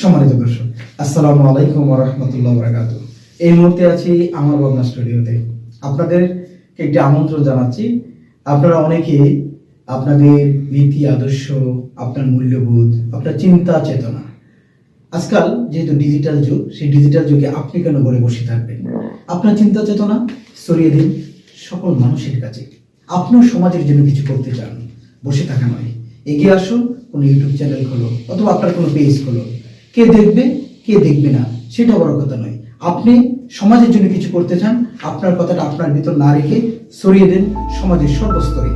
সম্মানিত দর্শক, আসসালামু আলাইকুম রহমতুল্লাহ বরাকাত এই মুহূর্তে আছি আমার বাবনা স্টুডিওতে। আপনাদেরকে একটি আমন্ত্রণ জানাচ্ছি। আপনারা অনেকে আপনাদের নীতি, আদর্শ, আপনার মূল্যবোধ, আপনার চিন্তা, চেতনা, আজকাল যেহেতু ডিজিটাল যুগ, সেই ডিজিটাল যুগে আপনি কেন ঘরে বসে থাকবেন? আপনার চিন্তা, চেতনা ছড়িয়ে দিন সকল মানুষের কাছে। আপনার সমাজের জন্য কিছু করতে চান, বসে থাকা নয়। এগিয়ে আসুন, কোনো ইউটিউব চ্যানেল খোলো, অথবা আপনার কোনো পেজ খোলো। কে দেখবে কে দেখবে না, সেটা বড় কথা নয়। আপনি সমাজের জন্য কিছু করতে চান, আপনার কথাটা আপনার ভিতর না রেখে ছড়িয়ে দেন সমাজের সর্বস্তরে।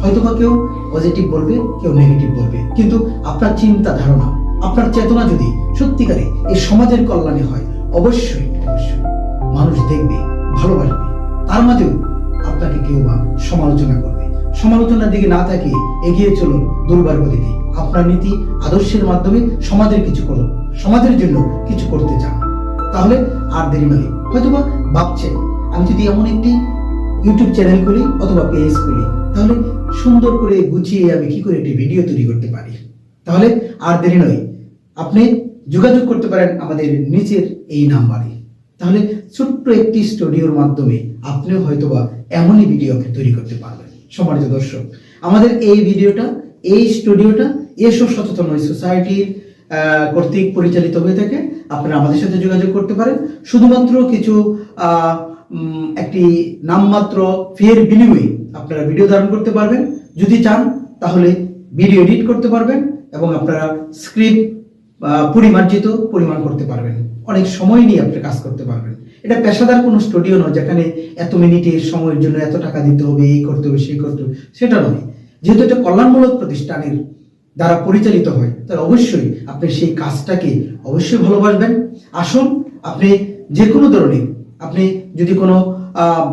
হয়তো বা কেউ পজিটিভ বলবে, কেউ নেগেটিভ বলবে, কিন্তু আপনার চিন্তা ধারণা, আপনার চেতনা যদি সত্যিকারে এই সমাজের কল্যাণে হয়, অবশ্যই অবশ্যই মানুষ দেখবে, ভালোবাসবে। তার মাঝেও আপনাকে কেউ বা সমালোচনা করবে। সমালোচনার দিকে না তাকিয়ে এগিয়ে চলুন দুর্বার গতিতে আপনার নীতি, আদর্শের মাধ্যমে সমাজের কিছু করুন। সমাজের জন্য কিছু করতে চান, তাহলে আর দেরি নয়। হয়তোবা ভাবছেন, আমি যদি এমন একটি ইউটিউব চ্যানেল খুলি অথবা পেজ খুলি, তাহলে সুন্দর করে গুছিয়ে আমি কি করে একটি ভিডিও তৈরি করতে পারি? তাহলে আর দেরি নয়। আপনি যোগাযোগ করতে পারেন আমাদের নিচের এই নাম্বারে। তাহলে ছোট্ট একটি স্টুডিওর মাধ্যমে আপনিও হয়তোবা এমনই ভিডিও তৈরি করতে পারবেন। সম্মানিত দর্শক, আমাদের এই ভিডিওটা এই স্টুডিওটা এসব সচেতন সোসাইটির কর্তৃক পরিচালিত হয়ে থাকে। আপনারা আমাদের সাথে যোগাযোগ করতে পারেন। শুধুমাত্র কিছু একটি নামমাত্র ফের বিনিময়ে আপনারা ভিডিও ধারণ করতে পারবেন। যদি চান, তাহলে ভিডিও এডিট করতে পারবেন এবং আপনারা স্ক্রিপ্ট পরিমার্জিত পরিমাণ করতে পারবেন। অনেক সময় নিয়ে আপনি কাজ করতে পারবেন। এটা পেশাদার কোনো স্টুডিও নয়, যেখানে এত মিনিটের সময়ের জন্য এত টাকা দিতে হবে, এই করতে হবে, সেই করতে হবে, সেটা নয়। যেহেতু এটা কল্যাণমূলক প্রতিষ্ঠানের দ্বারা পরিচালিত হয়, তাহলে অবশ্যই আপনি সেই কাজটাকে অবশ্যই ভালোবাসবেন। আসুন, আপনি যে কোনো ধরনের, আপনি যদি কোনো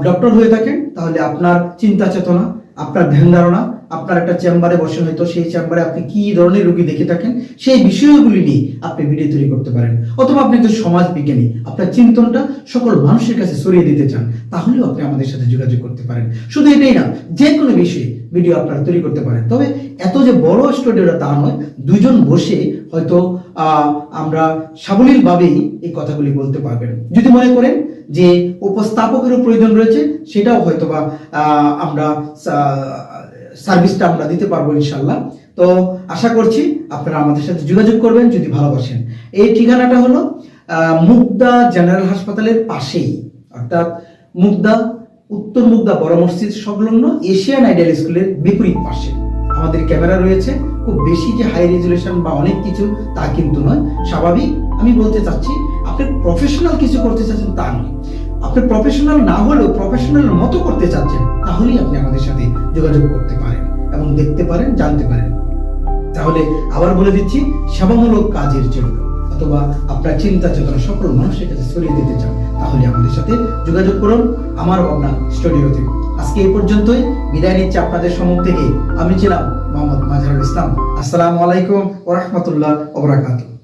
ডক্টর হয়ে থাকেন, তাহলে আপনার চিন্তা চেতনা, আপনার ধ্যান ধারণা আপনার একটা চেম্বারে বসে হয়তো সেই চেম্বারে আপনি কি ধরনের রোগী দেখে থাকেন, সেই বিষয়গুলি নিয়ে আপনি ভিডিও তৈরি করতে পারেন। অথবা আপনি একজন সমাজ বিজ্ঞানী আপনার চিন্তনটা সকল মানুষের কাছে ছড়িয়ে দিতে চান, তাহলেও আপনি আমাদের সাথে যোগাযোগ করতে পারেন। শুধু এটাই না, যে কোনো বিষয়ে ভিডিও আপনারা তৈরি করতে পারেন। তবে এত যে বড় স্টুডিওটা তা নয়, দুজন বসে হয়তো আমরা সাবলীলভাবেই এই কথাগুলি বলতে পারবেন। যদি মনে করেন যে উপস্থাপকেরও প্রয়োজন রয়েছে, সেটাও হয়তোবা আমরা সার্ভিসটা আমরা দিতে পারব ইনশাল্লাহ তো আশা করছি আপনারা আমাদের সাথে যোগাযোগ করবেন যদি ভালোবাসেন। এই ঠিকানাটা হলো মুগদা জেনারেল হাসপাতালের পাশেই। অর্থাৎ মুগদা, উত্তর মুগদা বড় মসজিদ সংলগ্ন এশিয়ান আইডিয়াল স্কুলের বিপরীত পাশে। আমাদের ক্যামেরা রয়েছে, খুব বেশি যে হাই রেজুলেশন বা অনেক কিছু তা কিন্তু নয়। স্বাভাবিক, আমি বলতে চাচ্ছি, আপনি প্রফেশনাল কিছু করতে চাচ্ছেন তা নয়। আপনি প্রফেশনাল না হলেও প্রফেশনাল মতো করতে চাচ্ছেন, তাহলেই আপনি আমাদের সাথে যোগাযোগ করতে পারেন এবং দেখতে পারেন, জানতে পারেন। তাহলে আবার বলে দিচ্ছি, সেবামূলক কাজের জন্য অথবা আপনার চিন্তা চেতনা সকল মানুষের কাছে ছড়িয়ে দিতে চান, তাহলে আমাদের সাথে যোগাযোগ করুন। আমার ভাবনা স্টুডিওতে। আজকে এই পর্যন্তই। বিদায় নিচ্ছি আপনাদের সম্মুখ থেকে। আমি ছিলাম মোহাম্মদ মাজহারুল ইসলাম। আসসালামু আলাইকুম ওরহমতুল্লাহ ওবরাকাতুহ